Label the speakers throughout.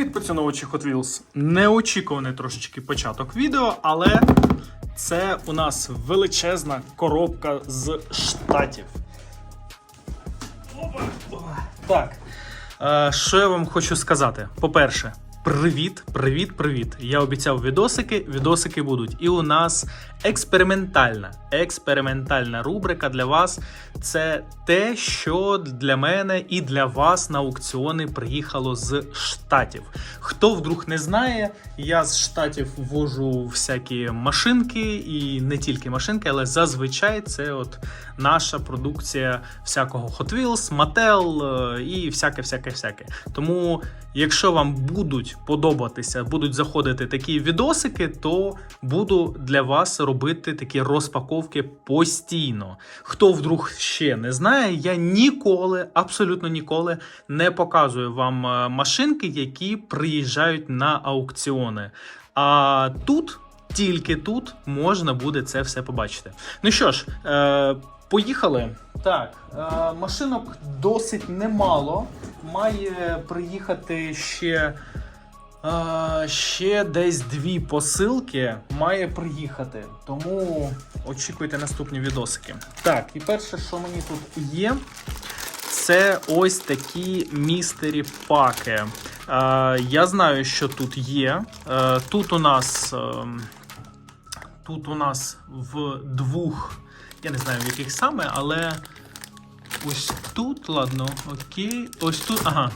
Speaker 1: Привіт, поціновувачі Hot Wheels! Неочікуваний трошечки початок відео, але це у нас величезна коробка з штатів. Опа. Так. Е, що я вам хочу сказати? По-перше, привіт, привіт, привіт. Я обіцяв відосики, відосики будуть. І у нас експериментальна, експериментальна рубрика для вас. Це те, що для мене і для вас на аукціони приїхало з штатів. Хто вдруг не знає, я з штатів ввожу всякі машинки і не тільки машинки, але зазвичай це от наша продукція всякого Hot Wheels, Mattel е, і всяке, всяке, всяке. Тому, якщо вам будуть подобатися, будуть заходити такі відосики, то буду для вас робити такі розпаковки постійно. Хто вдруг ще не знає, я ніколи, абсолютно ніколи не показую вам е, машинки, які приїжджають на аукціони. А тут. Тільки тут можна буде це все побачити. Ну що ж, е, поїхали. Так, е, машинок досить немало. Має приїхати ще. е, ще десь дві посилки має приїхати. Тому очікуйте наступні відосики. Так, і перше, що мені тут є, це ось такі містері паки. Е, я знаю, що тут є. Тут у нас. ем, Тут у нас в двох, я не знаю в яких саме, але ось тут, ладно, окей. Ось тут, ага.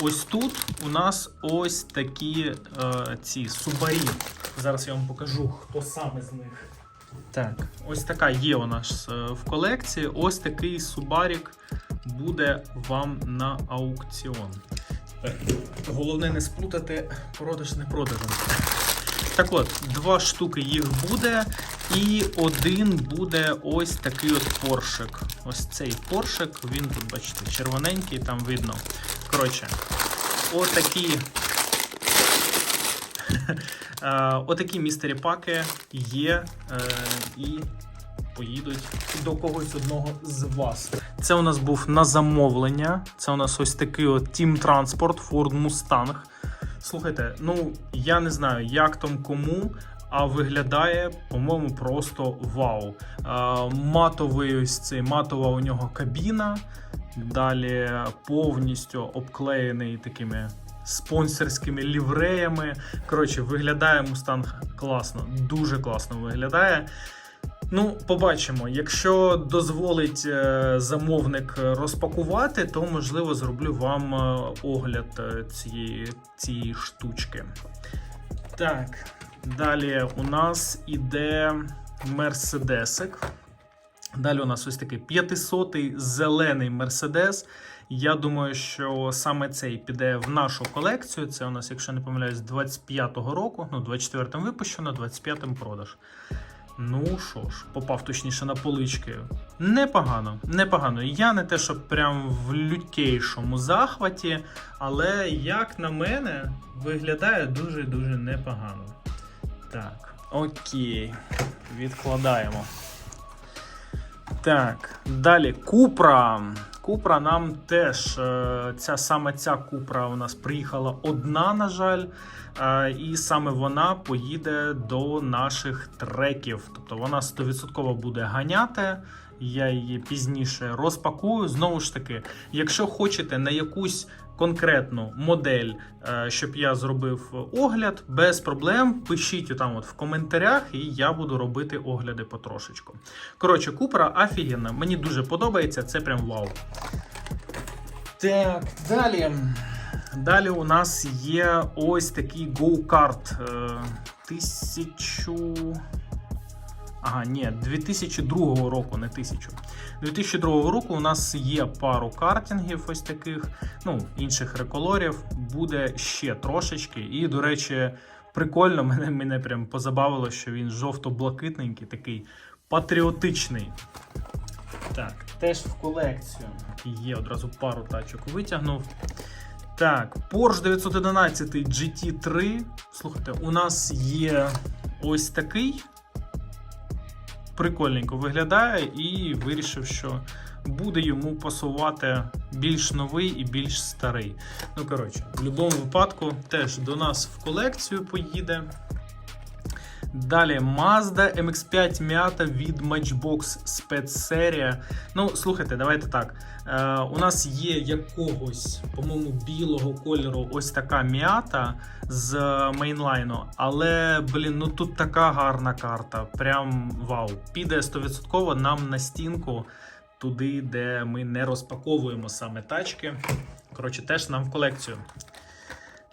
Speaker 1: Ось тут у нас ось такі е, ці субарі. Зараз я вам покажу, хто саме з них. Так, ось така є у нас е, в колекції. Ось такий субарік буде вам на аукціон. Головне не сплутати продаж не продажем. Так от, два штуки їх буде, і один буде ось такий от поршик. Ось цей поршик, він тут, бачите, червоненький, там видно. Коротше, отакі. Е, Отакі містері паки є е, і поїдуть до когось одного з вас. Це у нас був на замовлення. Це у нас ось такий от Team Transport Ford Mustang. Слухайте, ну я не знаю, як там кому. А виглядає, по-моєму, просто вау. А, матовий ось цей матова у нього кабіна. Далі повністю обклеєний такими спонсорськими лівреями. Коротше, виглядає мустанг класно, дуже класно виглядає. Ну, побачимо. Якщо дозволить е, замовник розпакувати, то можливо зроблю вам е, огляд е, цієї, цієї штучки. Так, далі у нас іде Мерседесик. Далі у нас ось такий 500-й зелений Мерседес. Я думаю, що саме цей піде в нашу колекцію. Це у нас, якщо не помиляюсь, 25-го року, ну, 24-м випущено, 25-м продаж. Ну що ж, попав точніше на полички. Непогано, непогано. Я не те, що прям в лютейшому захваті, але, як на мене, виглядає дуже-дуже непогано. Так, окей, відкладаємо. Так, далі Купра. Купра нам теж е, ця саме ця Купра у нас приїхала одна, на жаль. Е, І саме вона поїде до наших треків. Тобто вона 100% буде ганяти. Я її пізніше розпакую. Знову ж таки, якщо хочете на якусь конкретну модель, е, щоб я зробив огляд, без проблем пишіть там от в коментарях, і я буду робити огляди потрошечку. Коротше, Купра офігенна. Мені дуже подобається, це прям вау. Так, далі. Далі у нас є ось такий go-kart. е, Тисячу. Ага, ні, 2002 року, не тисячу. 2002 року у нас є пару картингів, ось таких, ну, інших реколорів. Буде ще трошечки. І, до речі, прикольно, мене, мене прям позабавило, що він жовто-блакитненький, такий патріотичний. Так, теж в колекцію. Є одразу пару тачок витягнув. Так, Porsche 911 GT3. Слухайте, у нас є ось такий. Прикольненько виглядає, і вирішив, що буде йому пасувати більш новий і більш старий. Ну, коротше, в будь-якому випадку теж до нас в колекцію поїде. Далі Mazda MX5 м'ята від Matchbox спецсерія. Ну, слухайте, давайте так. Е, у нас є якогось, по-моєму, білого кольору ось така м'ята з мейнлайну. Але, блін, ну тут така гарна карта. Прям вау. Піде 100% нам на стінку, туди, де ми не розпаковуємо саме тачки. Коротше, теж нам в колекцію.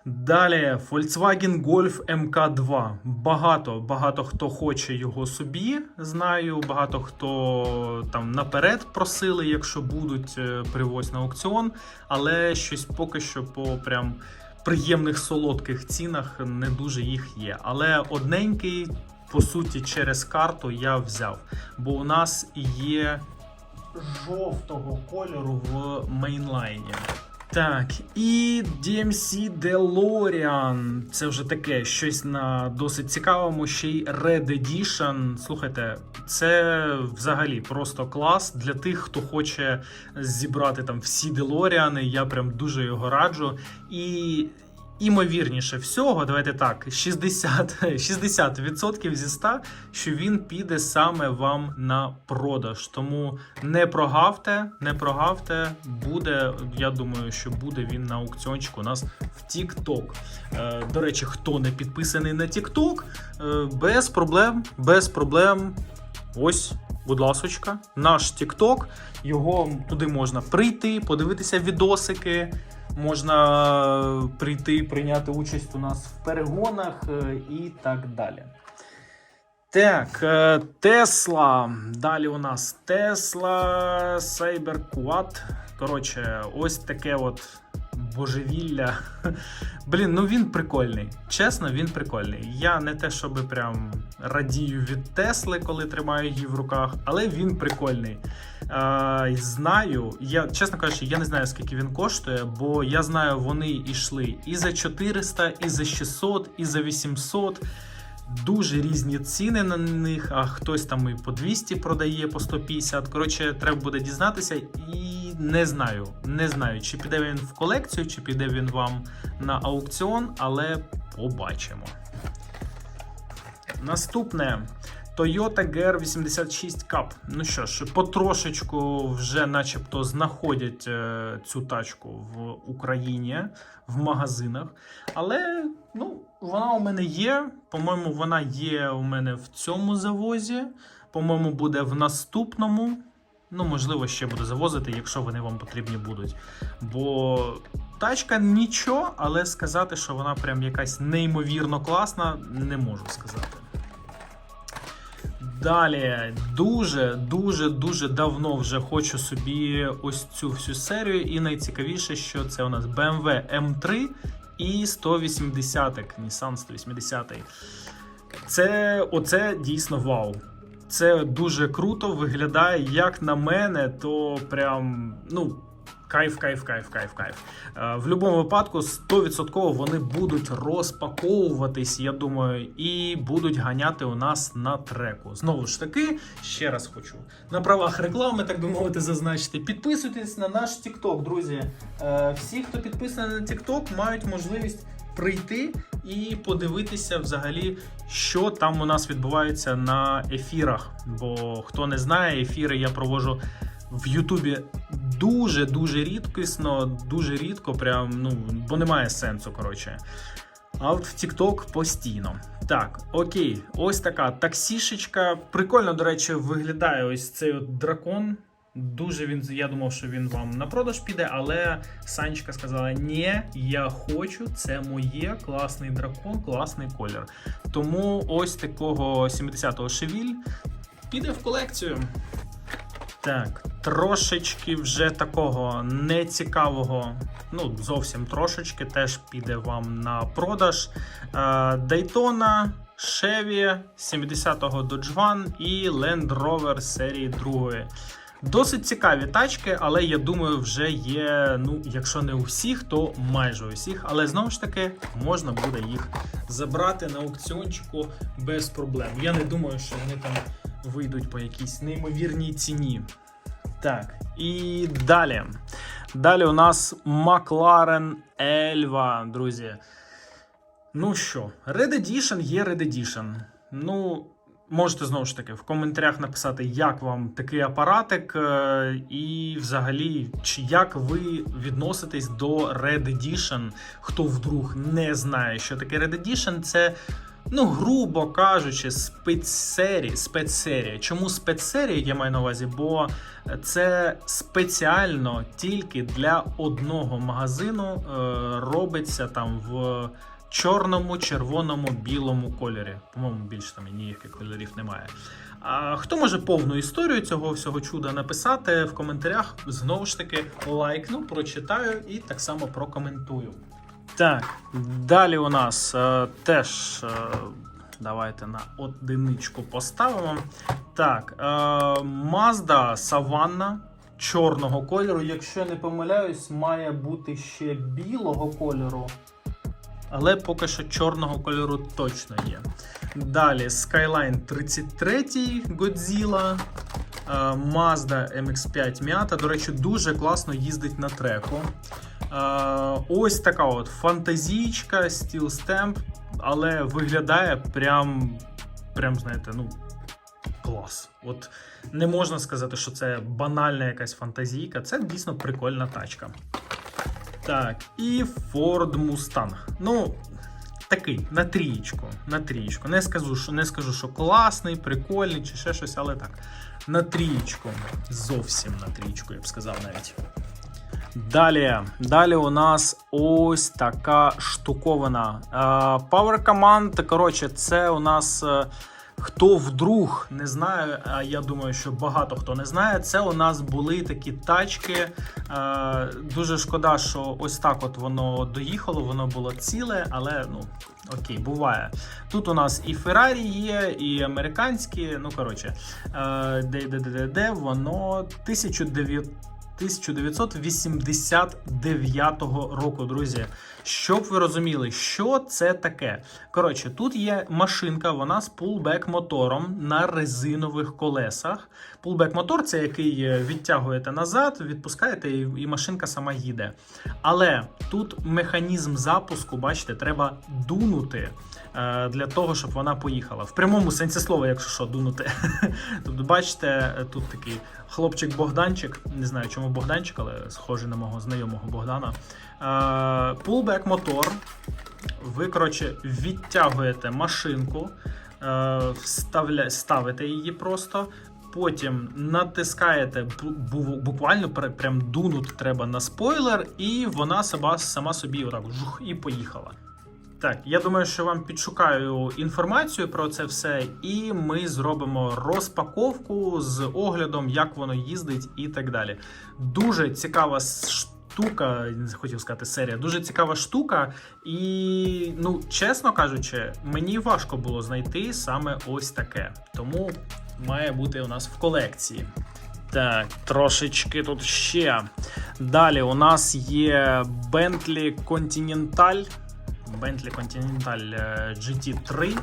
Speaker 1: Далі Volkswagen Golf MK2. Багато, багато хто хоче його собі. Знаю, багато хто там наперед просили, якщо будуть, е, привозь на аукціон. Але щось поки що по прям приємних солодких цінах не дуже їх є. Але одненький, по суті, через карту я взяв. Бо у нас є жовтого кольору в мейнлайні. Так, і DMC DeLorean. Це вже таке щось на досить цікавому. Ще й Red Edition. Слухайте, це взагалі просто клас для тих, хто хоче зібрати там всі DeLorean. Я прям дуже його раджу. І імовірніше всього, давайте так, 60%, 60% зі 100, що він піде саме вам на продаж. Тому не прогавте, не прогавте. Буде, я думаю, що буде він на аукціончику у нас в TikTok. Е, до речі, хто не підписаний на TikTok, е, без проблем, без проблем. Ось, будь ласочка, наш TikTok. Його туди можна прийти, подивитися відосики. Можна прийти, прийняти участь у нас в перегонах е, і так далі. Так, е, Тесла. Далі у нас Тесла Cyberquad. Коротше, ось таке от божевілля. Блін, ну він прикольний. Чесно, він прикольний. Я не те, щоб прям радію від Тесли, коли тримаю її в руках, але він прикольний. Е, знаю, я чесно кажучи, я не знаю скільки він коштує, бо я знаю, вони йшли і за 400, і за 600, і за 800. Дуже різні ціни на них, а хтось там і по 200 продає, по 150. Коротше, треба буде дізнатися. І не знаю, не знаю, чи піде він в колекцію, чи піде він вам на аукціон, але побачимо. Наступне Toyota GR86 Cup. Ну що ж, потрошечку вже начебто знаходять е, цю тачку в Україні в магазинах. Але ну, вона у мене є. По-моєму, вона є у мене в цьому завозі. По-моєму, буде в наступному. Ну, можливо, ще буду завозити, якщо вони вам потрібні будуть. Бо тачка нічого, але сказати, що вона прям якась неймовірно класна, не можу сказати. Далі дуже, дуже, дуже давно вже хочу собі ось цю всю серію. І найцікавіше, що це у нас BMW M3 і 180 Nissan 180. Це оце дійсно вау. Це дуже круто виглядає. Як на мене, то прям ну. Кайф, кайф, кайф, кайф, кайф. Е, В будь-якому випадку 100% вони будуть розпаковуватись, я думаю, і будуть ганяти у нас на треку. Знову ж таки, ще раз хочу на правах реклами, так би мовити, зазначити. Підписуйтесь на наш TikTok, друзі. Е, Всі, хто підписаний на TikTok, мають можливість прийти і подивитися взагалі, що там у нас відбувається на ефірах. Бо хто не знає, ефіри я проводжу в Ютубі дуже дуже рідкісно, дуже рідко, прям ну бо немає сенсу. Коротше. А от в TikTok постійно. Так, окей, ось така таксішечка. Прикольно, до речі, виглядає ось цей от дракон. Дуже він, я думав, що він вам на продаж піде, але Санечка сказала: ні, я хочу, це моє класний дракон, класний колір. Тому ось такого 70-го шевіль піде в колекцію. Так, трошечки вже такого нецікавого, ну, зовсім трошечки, теж піде вам на продаж. Daytona, Chevy 70-го Dodge One і Land Rover серії 2. Досить цікаві тачки, але я думаю, вже є. Ну, якщо не у всіх, то майже у всіх. Але знову ж таки можна буде їх забрати на аукціончику без проблем. Я не думаю, що вони там вийдуть по якійсь неймовірній ціні. Так, і далі. Далі у нас McLaren Elva, друзі. Ну що, Red Edition є Red Edition. Ну, можете знову ж таки в коментарях написати, як вам такий апаратик, е, і взагалі, чи як ви відноситесь до Red Edition. Хто вдруг не знає, що таке Red Edition, це. Ну, грубо кажучи, спецсерія. спецсерія. Чому спецсерія я маю на увазі? Бо це спеціально тільки для одного магазину е, робиться там в чорному, червоному, білому кольорі. По-моєму, більше там ніяких кольорів немає. А хто може повну історію цього всього чуда написати в коментарях? Знову ж таки, лайкну, прочитаю і так само прокоментую. Так, далі у нас е, теж. Е, Давайте на одиничку поставимо. Так, е, Mazda Savanna чорного кольору. Якщо не помиляюсь, має бути ще білого кольору. Але поки що чорного кольору точно є. Далі Skyline 33 Godzilla. е, Mazda MX5 Miata. До речі, дуже класно їздить на треку. Е, Ось така от фантазійка, Steel Stamp, але виглядає прям, прям знаєте, ну, клас. От не можна сказати, що це банальна якась фантазійка. Це дійсно прикольна тачка. Так, і Ford Mustang. Ну, такий, на трієчку. На трієчку. Не скажу, що не скажу, що класний, прикольний чи ще щось, але так. На трієчку. Зовсім на трієчку, я б сказав навіть. Далі, далі у нас ось така штуковина. Е, Power Command, коротше, це у нас. Хто вдруг не знає, а я думаю, що багато хто не знає, це у нас були такі тачки. Е, дуже шкода, що ось так от воно доїхало, воно було ціле, але ну окей, буває. Тут у нас і Феррарі є, і американські. Ну коротше, е, де, де, де, де, де воно 1900 1989 року, друзі. Щоб ви розуміли, що це таке. Коротше, тут є машинка, вона з пулбек мотором на резинових колесах. Пулбек мотор це який е, відтягуєте назад, відпускаєте, і, машинка сама їде. Але тут механізм запуску, бачите, треба дунути для того, щоб вона поїхала. В прямому сенсі слова, якщо що, дунути. Тобто, бачите, е, тут такий хлопчик Богданчик, не знаю, чому Богданчик, але схожий на мого знайомого Богдана. Пулбек мотор. Ви, коротше, відтягуєте машинку, е, вставля, ставите її просто. Потім натискаєте бу- бу- буквально прям дунути треба на спойлер, і вона сама, сама собі отак жух і поїхала. Так, я думаю, що вам підшукаю інформацію про це все, і ми зробимо розпаковку з оглядом, як воно їздить і так далі. Дуже цікава штука, хотів сказати серія, дуже цікава штука, і ну, чесно кажучи, мені важко було знайти саме ось таке. Тому має бути у нас в колекції. Так, трошечки тут ще. Далі у нас є Bentley Continental. Bentley Continental е, GT3.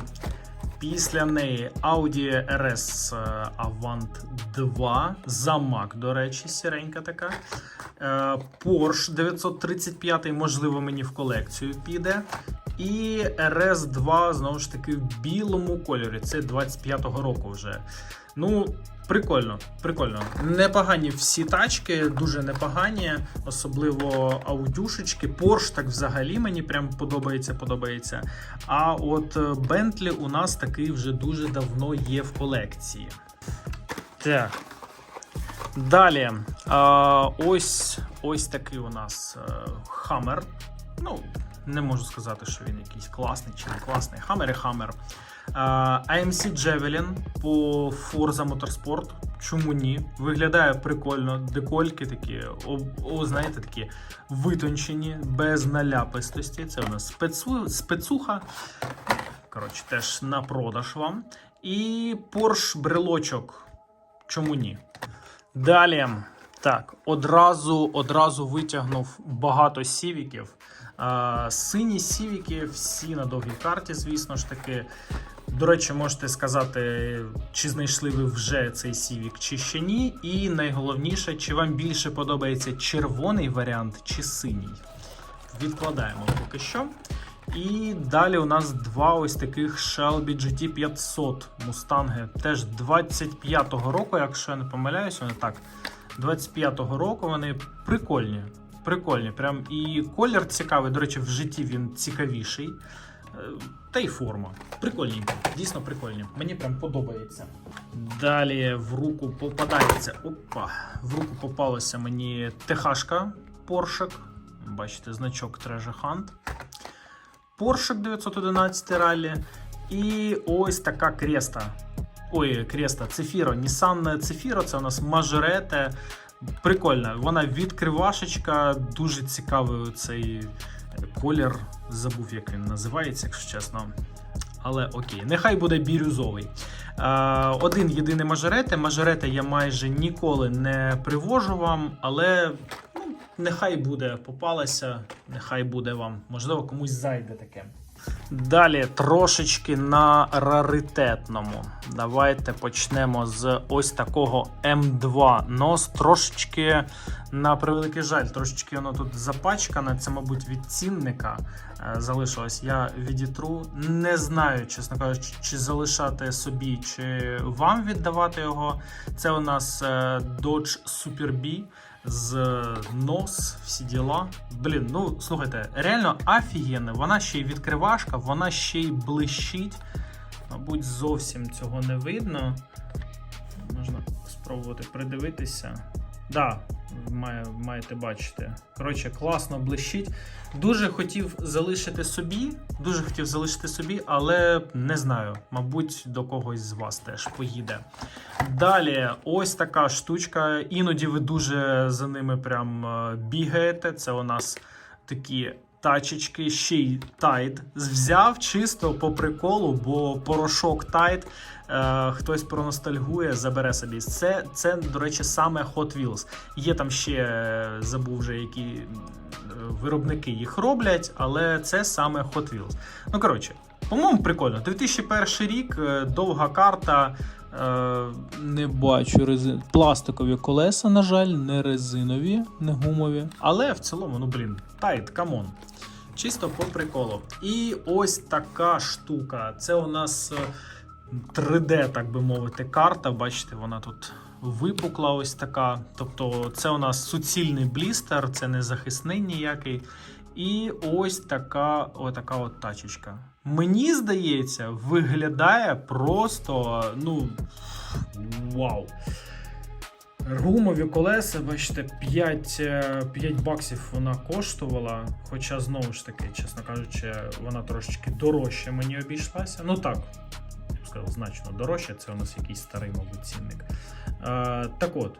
Speaker 1: Після неї Audi RS е, Avant 2. Замак, до речі, сіренька така. Е, Porsche 935, можливо, мені в колекцію піде. І RS 2, знову ж таки, в білому кольорі. Це 25-го року вже. Ну, прикольно, прикольно. Непогані всі тачки, дуже непогані, особливо аудюшечки. Porsche так взагалі мені прям подобається, подобається. А от Bentley у нас такий вже дуже давно є в колекції. Так. Далі. А, ось, ось такий у нас е, Hammer. Ну, не можу сказати, що він якийсь класний чи не класний. Hammer і Hammer. AMC Javelin по Forza Motorsport. Чому ні? Виглядає прикольно. Декольки такі, о, о, знаєте, такі витончені, без наляпистості. Це у нас спецу, спецуха. Коротше, теж на продаж вам. І Porsche брелочок. Чому ні? Далі. Так, одразу, одразу витягнув багато сівіків. Сині сівіки, всі на довгій карті, звісно ж таки. До речі, можете сказати, чи знайшли ви вже цей Civic, чи ще ні. І найголовніше, чи вам більше подобається червоний варіант чи синій. Відкладаємо поки що. І далі у нас два ось таких Shelby GT500 Мустанги. Теж 25-го року, якщо я не помиляюсь, вони так. 25-го року вони прикольні. Прикольні. Прям і колір цікавий. До речі, в житті він цікавіший. Е, Та й форма. Прикольні, дійсно прикольні. Мені прям подобається. Далі в руку попадається. Опа! В руку попалася мені ТХшка Поршек. Бачите, значок Treasure Hunt. Поршек 911 ралі. І ось така креста. Ой, креста, Цефіро. Nissan Цефіро, це у нас мажорете. Прикольна. Вона відкривашечка, дуже цікавий цей колір. Забув, як він називається, якщо чесно. Але окей, нехай буде бірюзовий. Один єдиний мажорете. Мажорети я майже ніколи не привожу вам, але ну, нехай буде попалася, нехай буде вам. Можливо, комусь зайде таке. Далі трошечки на раритетному. Давайте почнемо з ось такого М2 нос. Трошечки, на превеликий жаль, трошечки воно тут запачкане. Це, мабуть, від цінника е, залишилось. Я відітру. Не знаю, чесно кажучи, чи залишати собі, чи вам віддавати його. Це у нас е, Dodge Super B з нос, всі діла. Блін, ну слухайте, реально офігенно. Вона ще й відкривашка, вона ще й блищить. Мабуть, зовсім цього не видно. Можна спробувати придивитися. Да, маєте бачити. Коротше, класно блищить. Дуже хотів залишити собі, дуже хотів залишити собі, але не знаю. Мабуть, до когось з вас теж поїде. Далі, ось така штучка. Іноді ви дуже за ними прям е, бігаєте. Це у нас такі тачечки, ще й тайд. Взяв чисто по приколу, бо порошок тайд. Е, хтось проностальгує, забере собі. Це, це, до речі, саме Hot Wheels. Є там ще, е, забув вже, які виробники їх роблять, але це саме Hot Wheels. Ну, коротше, по-моєму, прикольно. 2001 рік, е, довга карта. Не бачу резин... пластикові колеса, на жаль, не резинові, не гумові. Але в цілому, ну блін, тайт, камон. Чисто по приколу. І ось така штука. Це у нас е, 3D, так би мовити, карта. Бачите, вона тут випукла ось така. Тобто, це у нас суцільний блістер, це не захисний ніякий. І ось така, отака от тачечка. Мені здається, виглядає просто, ну, вау. Гумові колеса, бачите, 5, е, 5 баксів вона коштувала. Хоча, знову ж таки, чесно кажучи, вона трошечки дорожче мені обійшлася. Ну так, я б сказав, значно дорожче. Це у нас якийсь старий, мабуть, цінник. Е, так от,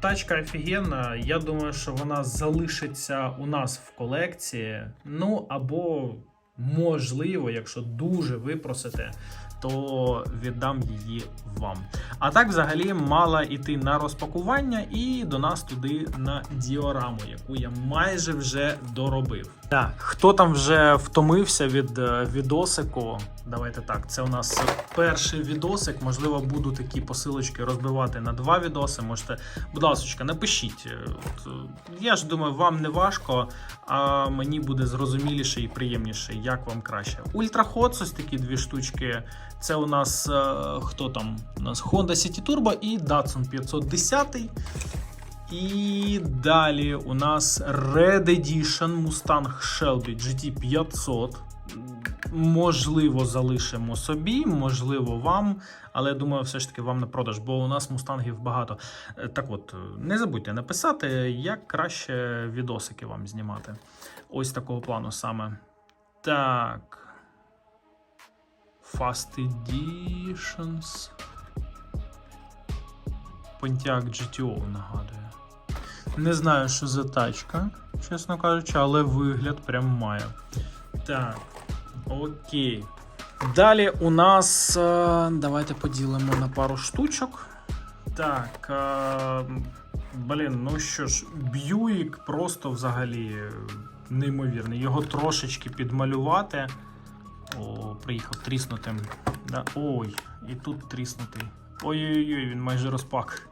Speaker 1: тачка офігенна. Я думаю, що вона залишиться у нас в колекції. Ну або, можливо, якщо дуже випросите, то віддам її вам. А так, взагалі, мала йти на розпакування і до нас туди на діораму, яку я майже вже доробив. Так, хто там вже втомився від е, відосику? Давайте так. Це у нас перший відосик. Можливо, буду такі посилочки розбивати на два відоси. Можете, будь ласка, напишіть. Е, от, е, Я ж думаю, вам не важко, а мені буде зрозуміліше і приємніше, як вам краще. Ультрахот, ось такі дві штучки. Це у нас е, хто там? У нас Honda City Turbo і Datsun 510. І далі у нас Red Edition Mustang Shelby GT500. Можливо, залишимо собі, можливо, вам, але я думаю, все ж таки вам на продаж, бо у нас мустангів багато. Е, Так от, е, не забудьте написати, як краще відосики вам знімати. Ось такого плану саме. Так. Fast Editions. Pontiac GTO нагадує. Не знаю, що за тачка, чесно кажучи, але вигляд прям має. Так, окей. Далі у нас. е, Давайте поділимо на пару штучок. Так. е, Блін, ну що ж, Б'юїк просто взагалі неймовірний. Його трошечки підмалювати. О, приїхав тріснутим. Да. Ой, і тут тріснутий. Ой-ой-ой, він майже розпак.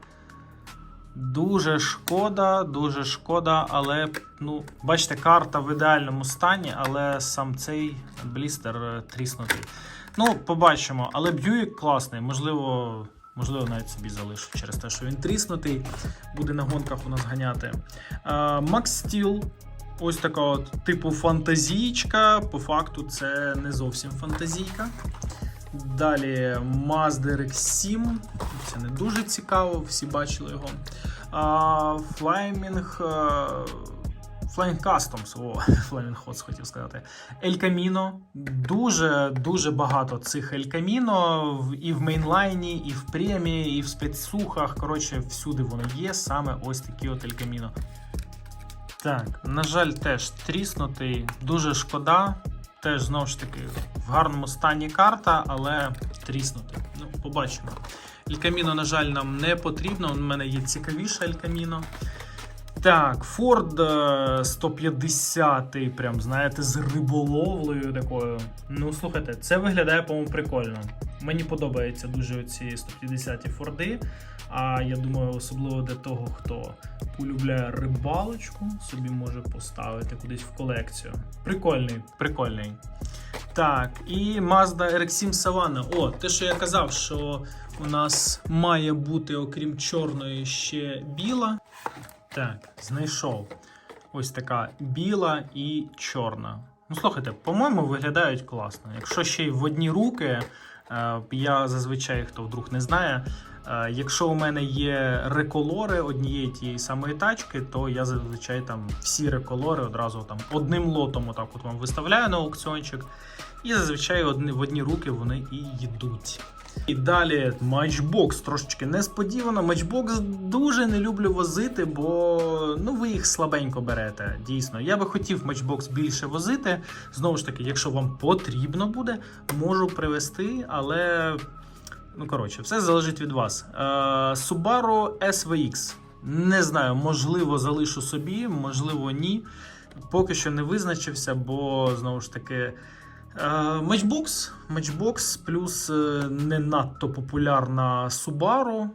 Speaker 1: Дуже шкода, дуже шкода, але ну, бачите, карта в ідеальному стані, але сам цей блістер е, тріснутий. Ну, побачимо, але Бьюік класний, можливо, можливо, навіть собі залишу через те, що він тріснутий, буде на гонках у нас ганяти. Макс Стіл. Ось така от типу фантазійка. По факту, це не зовсім фантазійка. Далі Mazda RX-7. Це не дуже цікаво, всі бачили його. А, Flaming, е, Flying Customs, о, Flaming Hots хотів сказати. El Camino. Дуже дуже багато цих El Camino і в мейнлайні, і в премії, і в спецсухах. Коротше, всюди воно є. Саме ось такі от El Camino. Так, на жаль, теж тріснутий. Дуже шкода. Теж знову ж таки в гарному стані карта, але тріснутий. Ну, побачимо. Елькаміно, на жаль, нам не потрібно. У мене є цікавіше Camino. Так, Ford е, 150, прям, знаєте, з риболовлею такою. Ну, слухайте, це виглядає, по-моєму, прикольно. Мені подобаються дуже ці 150 ті Форди. А я думаю, особливо для того, хто полюбляє рибалочку, собі може поставити кудись в колекцію. Прикольний, прикольний. Так, і Mazda RX-7 Savannah. О, те, що я казав, що у нас має бути, окрім чорної, ще біла. Так, знайшов. Ось така біла і чорна. Ну, слухайте, по-моєму, виглядають класно. Якщо ще й в одні руки, е, я зазвичай, хто вдруг не знає, е, якщо у мене є реколори однієї тієї самої тачки, то я зазвичай там всі реколори одразу там одним лотом отак от вам виставляю на аукціончик. І зазвичай в одні руки вони і йдуть. І далі матчбокс трошечки несподівано. Матчбокс дуже не люблю возити, бо ну ви їх слабенько берете. Дійсно, я би хотів матчбокс більше возити. Знову ж таки, якщо вам потрібно буде, можу привезти, але ну коротше, все залежить від вас. Е, SVX. Не знаю, можливо, залишу собі, можливо, ні. Поки що не визначився, бо знову ж таки. Матчбокс, Matchbox плюс е, не надто популярна Subaru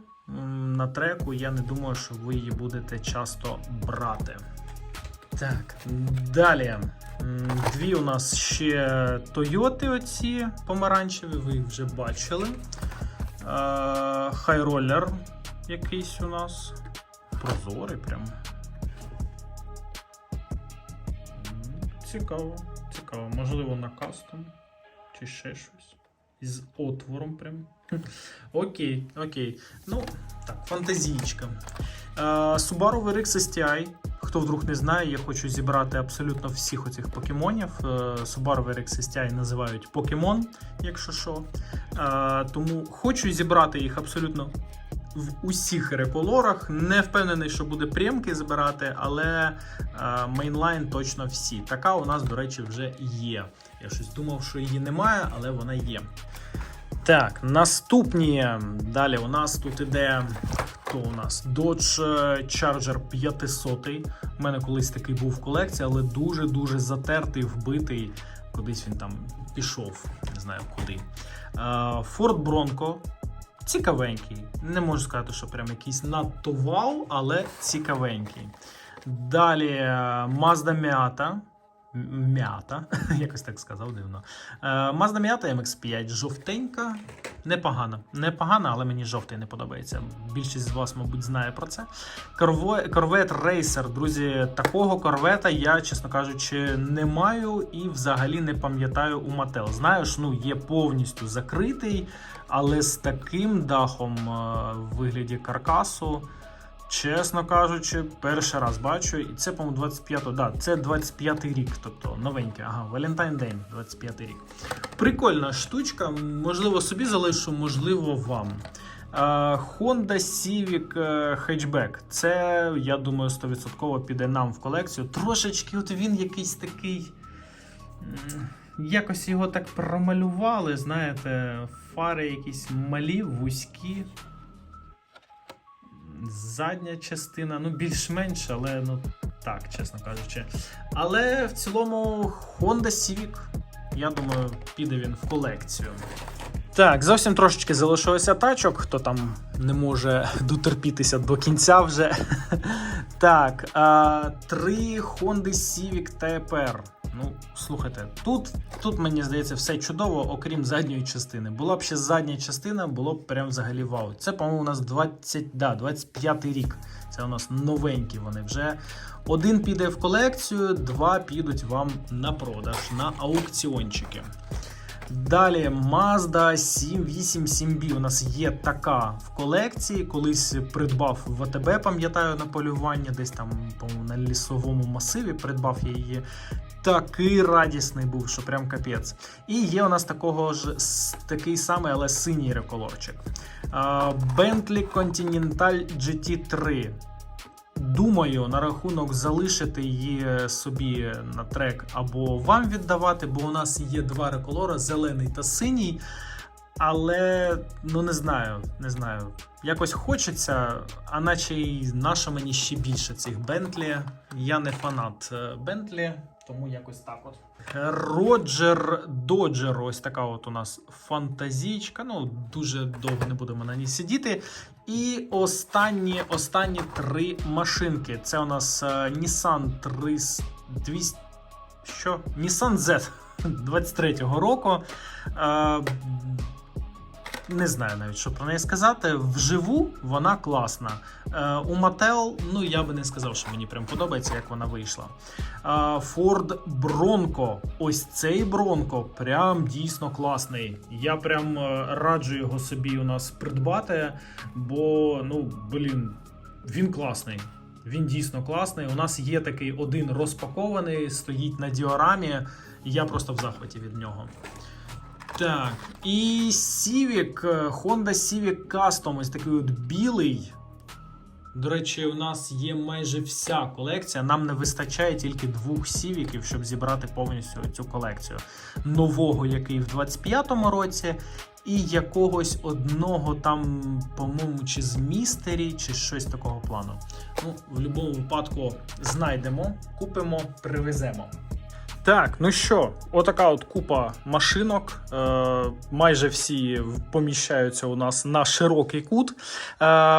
Speaker 1: на треку. Я не думаю, що ви її будете часто брати. Так, далі. Дві у нас ще Toyota оці помаранчеві, ви їх вже бачили. Хайроллер якийсь у нас. Прозорий прям. Цікаво, цікаво. Можливо, на кастом чи ще щось. Із отвором прям. Окей, окей. Ну, так, фантазійка. Е, Subaru VRX STI. Хто вдруг не знає, я хочу зібрати абсолютно всіх оцих покемонів. Е, Subaru VRX STI називають покемон, якщо що. Е, Тому хочу зібрати їх абсолютно в усіх реколорах. Не впевнений, що буде прямки збирати, але е, мейнлайн точно всі. Така у нас, до речі, вже є. Я щось думав, що її немає, але вона є. Так, наступні. Далі у нас тут іде. Хто у нас? Dodge е, Charger 500. У мене колись такий був в колекції, але дуже-дуже затертий, вбитий. Кудись він там пішов, не знаю куди. Е, Ford Bronco. Цікавенький. Не можу сказати, що прям якийсь надто вау, але цікавенький. Далі е, Mazda Miata. М'ята, якось так сказав дивно. Mazda Miata MX5 жовтенька. Непогана. Непогана, але мені жовтий не подобається. Більшість з вас, мабуть, знає про це. Corvette Racer, друзі, такого корвета я, чесно кажучи, не маю і взагалі не пам'ятаю у Mattel. Знаєш, ну є повністю закритий, але з таким дахом е, в вигляді каркасу. Чесно кажучи, перший раз бачу, і це, по-моєму, 25-го, да, це 25-й рік, тобто новенький, ага, Valentine Day, 25-й рік. Прикольна штучка, можливо, собі залишу, можливо, вам. Е, Honda Civic е, Hatchback. Це, я думаю, 100% піде нам в колекцію. Трошечки, от він якийсь такий. Якось його так промалювали, знаєте, фари якісь малі, вузькі. Задня частина, ну, більш-менш, але ну так, чесно кажучи. Але в цілому Honda Civic, я думаю, піде він в колекцію. Так, зовсім трошечки залишилося тачок, хто там не може дотерпітися до кінця вже. Так, три Honda Civic TPR. Ну, слухайте, тут, тут мені здається все чудово, окрім задньої частини. Була б ще задня частина, було б прям взагалі вау. Це, по-моєму, у нас 20, да, 25 рік. Це у нас новенькі вони вже. Один піде в колекцію, два підуть вам на продаж, на аукціончики. Далі Mazda 787B у нас є така в колекції. Колись придбав в АТБ, пам'ятаю, на полювання, десь там, на лісовому масиві придбав я її. Такий радісний був, що прям капець. І є у нас такого ж такий самий, але синій реколорчик. Bentley Continental GT3. Думаю, на рахунок залишити її собі на трек або вам віддавати, бо у нас є два реколора: зелений та синій. Але ну не знаю, не знаю. Якось хочеться, а наче й наша мені ще більше цих Бентлі. Я не фанат Бентлі, тому якось так от. Роджер Доджер, ось така от у нас фантазійка. Ну, дуже довго не будемо на ній сидіти. І останні, останні три машинки. Це у нас е, Nissan 300, 200, що? Nissan Z 23-го року. Не знаю навіть, що про неї сказати. Вживу вона класна. Е, у Mattel, ну я би не сказав, що мені прям подобається, як вона вийшла. Е, Ford Bronco. Ось цей Bronco прям дійсно класний. Я прям е, раджу його собі у нас придбати, бо, ну, блін, він класний. Він дійсно класний. У нас є такий один розпакований, стоїть на діорамі. Я просто в захваті від нього. Так, і Civic, е, Honda Civic Custom, ось такий от білий. До речі, у нас є майже вся колекція. Нам не вистачає тільки двох сівіків, щоб зібрати повністю цю колекцію. Нового, який в 25-му році, і якогось одного там, по-моєму, чи з містері, чи щось такого плану. Ну, в будь-якому випадку знайдемо, купимо, привеземо. Так, ну що, отака от купа машинок. Е, майже всі поміщаються у нас на широкий кут. Е,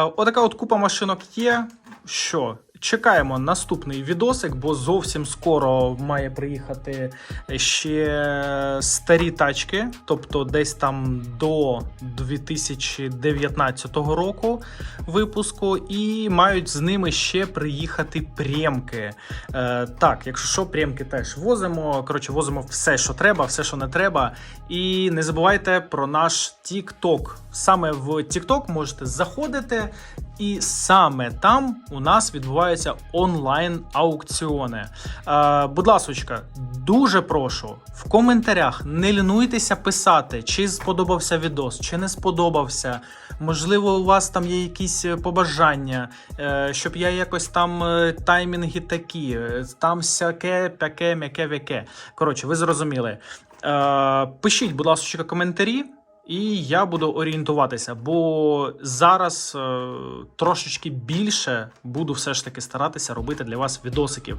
Speaker 1: отака от купа машинок є. Що? Чекаємо наступний відосик, бо зовсім скоро має приїхати ще старі тачки, тобто десь там до 2019 року випуску, і мають з ними ще приїхати прємки. Е, так, якщо що, прємки теж возимо. Коротше, возимо все, що треба, все, що не треба. І не забувайте про наш TikTok. Саме в TikTok можете заходити, і саме там у нас відбуваються онлайн аукціони. Е, будь ласочка, дуже прошу в коментарях не лінуйтеся писати, чи сподобався відос, чи не сподобався. Можливо, у вас там є якісь е, побажання, е, щоб я якось там е, таймінги такі, е, там сяке, пяке, м'яке, вяке. Коротше, ви зрозуміли. Е, Пишіть, будь ласка, коментарі. І я буду орієнтуватися, бо зараз е, трошечки більше буду все ж таки старатися робити для вас відосиків.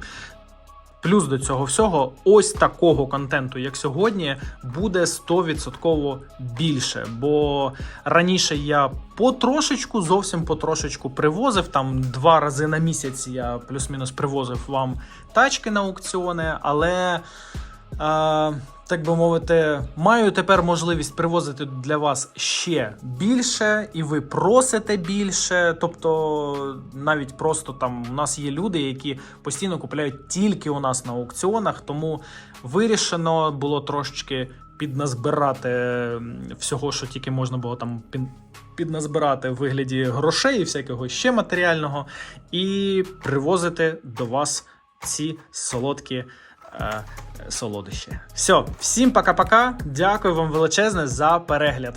Speaker 1: Плюс до цього всього, ось такого контенту, як сьогодні, буде 100% більше. Бо раніше я потрошечку, зовсім потрошечку привозив. Там два рази на місяць я плюс-мінус привозив вам тачки на аукціони, але. Так би мовити, маю тепер можливість привозити для вас ще більше, і ви просите більше. Тобто, навіть просто там у нас є люди, які постійно купляють тільки у нас на аукціонах, тому вирішено було трошечки підназбирати всього, що тільки можна було там підназбирати в вигляді грошей і всякого ще матеріального, і привозити до вас ці солодкі. Е, солодощі. Все, всім пока-пока. Дякую вам величезне за перегляд.